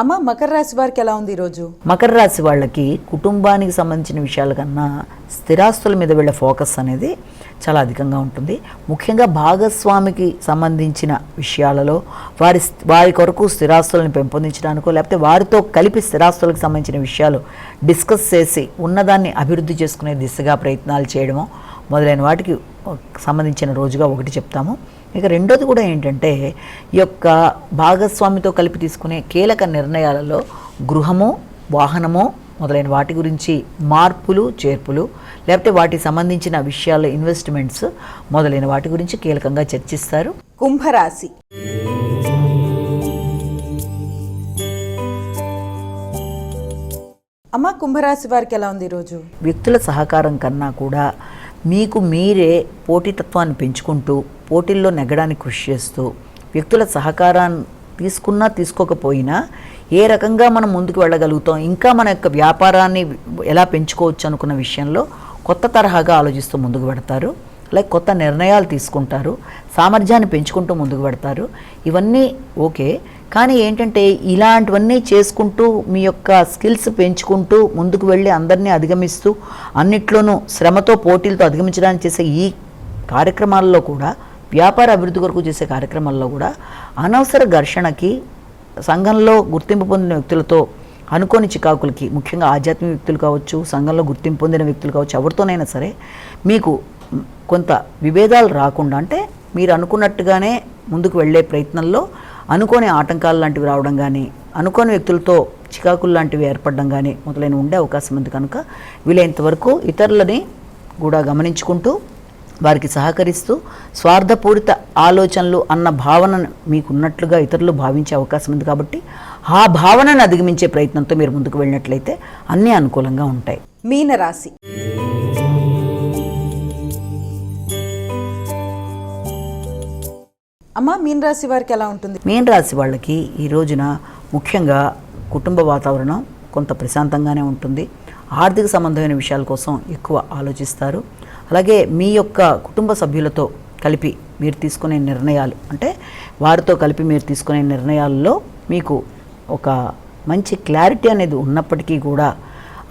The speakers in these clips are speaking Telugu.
అమ్మ మకర రాశి వారికి ఎలా ఉంది ఈరోజు? మకర రాశి వాళ్ళకి కుటుంబానికి సంబంధించిన విషయాల కన్నా స్థిరాస్తుల మీద వీళ్ళ ఫోకస్ అనేది చాలా అధికంగా ఉంటుంది. ముఖ్యంగా భాగస్వామికి సంబంధించిన విషయాలలో వారి వారి కొరకు స్థిరాస్తులను పెంపొందించడానికో లేకపోతే వారితో కలిపి స్థిరాస్తులకు సంబంధించిన విషయాలు డిస్కస్ చేసి ఉన్నదాన్ని అభివృద్ధి చేసుకునే దిశగా ప్రయత్నాలు చేయడము మొదలైన వాటికి సంబంధించిన రోజుగా ఒకటి చెప్తాము. ఇక రెండోది కూడా ఏంటంటే ఈ యొక్క భాగస్వామితో కలిపి తీసుకునే కీలక నిర్ణయాలలో గృహము వాహనము మొదలైన వాటి గురించి మార్పులు చేర్పులు లేకపోతే వాటికి సంబంధించిన విషయాలు ఇన్వెస్ట్మెంట్స్ మొదలైన వాటి గురించి కీలకంగా చర్చిస్తారు. కుంభరాశి. అమ్మ కుంభరాశి వారికి ఎలా ఉంది ఈరోజు? వ్యక్తుల సహకారం కన్నా కూడా మీకు మీరే పోటీతత్వాన్ని పెంచుకుంటూ పోటీల్లో నెగ్గడానికి కృషి చేస్తూ వ్యక్తుల సహకారాన్ని తీసుకున్నా తీసుకోకపోయినా ఏ రకంగా మనం ముందుకు వెళ్ళగలుగుతాం ఇంకా మన యొక్క వ్యాపారాన్ని ఎలా పెంచుకోవచ్చు అనుకున్న విషయంలో కొత్త తరహాగా ఆలోచిస్తూ ముందుకు పెడతారు లైక్ కొత్త నిర్ణయాలు తీసుకుంటారు. సామర్థ్యాన్ని పెంచుకుంటూ ముందుకు పెడతారు ఇవన్నీ ఓకే. కానీ ఏంటంటే ఇలాంటివన్నీ చేసుకుంటూ మీ యొక్క స్కిల్స్ పెంచుకుంటూ ముందుకు వెళ్ళి అందరినీ అధిగమిస్తూ అన్నిట్లోనూ శ్రమతో పోటీలతో అధిగమించడానికి చేసే ఈ కార్యక్రమాల్లో కూడా వ్యాపార అభివృద్ధి కొరకు చేసే కార్యక్రమాల్లో కూడా అనవసర ఘర్షణకి సంఘంలో గుర్తింపు పొందిన వ్యక్తులతో అనుకోని చికాకులకి ముఖ్యంగా ఆధ్యాత్మిక వ్యక్తులు కావచ్చు సంఘంలో గుర్తింపు పొందిన వ్యక్తులు కావచ్చు ఎవరితోనైనా సరే మీకు కొంత విభేదాలు రాకుండా అంటే మీరు అనుకున్నట్టుగానే ముందుకు వెళ్ళే ప్రయత్నంలో అనుకోని ఆటంకాలు లాంటివి రావడం కానీ అనుకోని వ్యక్తులతో చికాకులు లాంటివి ఏర్పడడం కానీ మొదలైన ఉండే అవకాశం ఉంది కనుక వీలైనంత వరకు ఇతరులని కూడా గమనించుకుంటూ వారికి సహకరిస్తూ స్వార్థపూరిత ఆలోచనలు అన్న భావన మీకు ఉన్నట్లుగా ఇతరులు భావించే అవకాశం ఉంది కాబట్టి ఆ భావనను అధిగమించే ప్రయత్నంతో మీరు ముందుకు వెళ్ళినట్లయితే అన్నీ అనుకూలంగా ఉంటాయి. మీనరాశి. అమ్మ మీన రాశి వారికి ఎలా ఉంటుంది? మీన రాశి వాళ్ళకి ఈ రోజున ముఖ్యంగా కుటుంబ వాతావరణం కొంత ప్రశాంతంగానే ఉంటుంది. ఆర్థిక సంబంధమైన విషయాల కోసం ఎక్కువ ఆలోచిస్తారు. అలాగే మీ యొక్క కుటుంబ సభ్యులతో కలిపి మీరు తీసుకునే నిర్ణయాలు అంటే వారితో కలిపి మీరు తీసుకునే నిర్ణయాల్లో మీకు ఒక మంచి క్లారిటీ అనేది ఉన్నప్పటికీ కూడా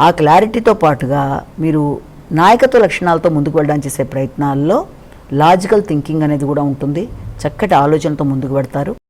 ఆ క్లారిటీతో పాటుగా మీరు నాయకత్వ లక్షణాలతో ముందుకు వెళ్ళడానికి చేసే ప్రయత్నాల్లో లాజికల్ థింకింగ్ అనేది కూడా ఉంటుంది. చక్కటి ఆలోచనతో ముందుకు పెడతారు